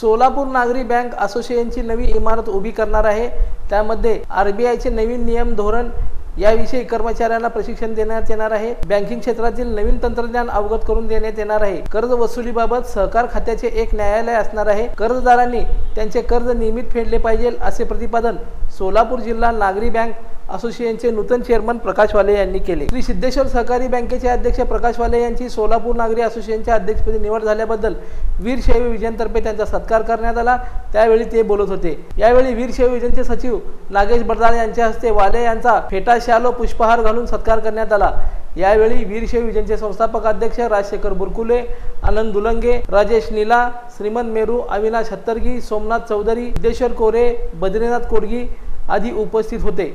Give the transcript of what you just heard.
सोलापूर नागरी बँक असोसिएशनची नवी इमारत उभी करणार आहे. त्यामध्ये आर बी आयचे नवीन नियम धोरण याविषयी कर्मचाऱ्यांना प्रशिक्षण देण्यात येणार आहे. बँकिंग क्षेत्रातील नवीन तंत्रज्ञान अवगत करून देण्यात येणार आहे. कर्ज वसुलीबाबत सहकार खात्याचे एक न्यायालय असणार आहे. कर्जदारांनी त्यांचे कर्ज नियमित फेडले पाहिजे असे प्रतिपादन सोलापूर जिल्हा नागरी बँक असोसिएशनचे नूतन चेअरमन प्रकाश वाले यांनी केले. श्री सिद्धेश्वर सहकारी बँकेचे अध्यक्ष प्रकाश वाले यांची सोलापूर नागरी असोसिएशनच्या अध्यक्षपदी निवड झाल्याबद्दल वीरशैव विजनतर्फे त्यांचा सत्कार करण्यात आला. त्यावेळी ते बोलत होते. यावेळी वीरशैव विजनचे सचिव नागेश बडदाळ यांच्या हस्ते वाले यांचा फेटा शालो पुष्पहार घालून सत्कार करण्यात आला. यावेळी वीरशैव विजनचे संस्थापक अध्यक्ष राजशेखर बुरकुले आनंद दुलंगे राजेश नीला श्रीमंत मेरू अविनाश हत्तरगी सोमनाथ चौधरी सिद्धेश्वर कोरे बद्रीनाथ कोडगी आदी उपस्थित होते.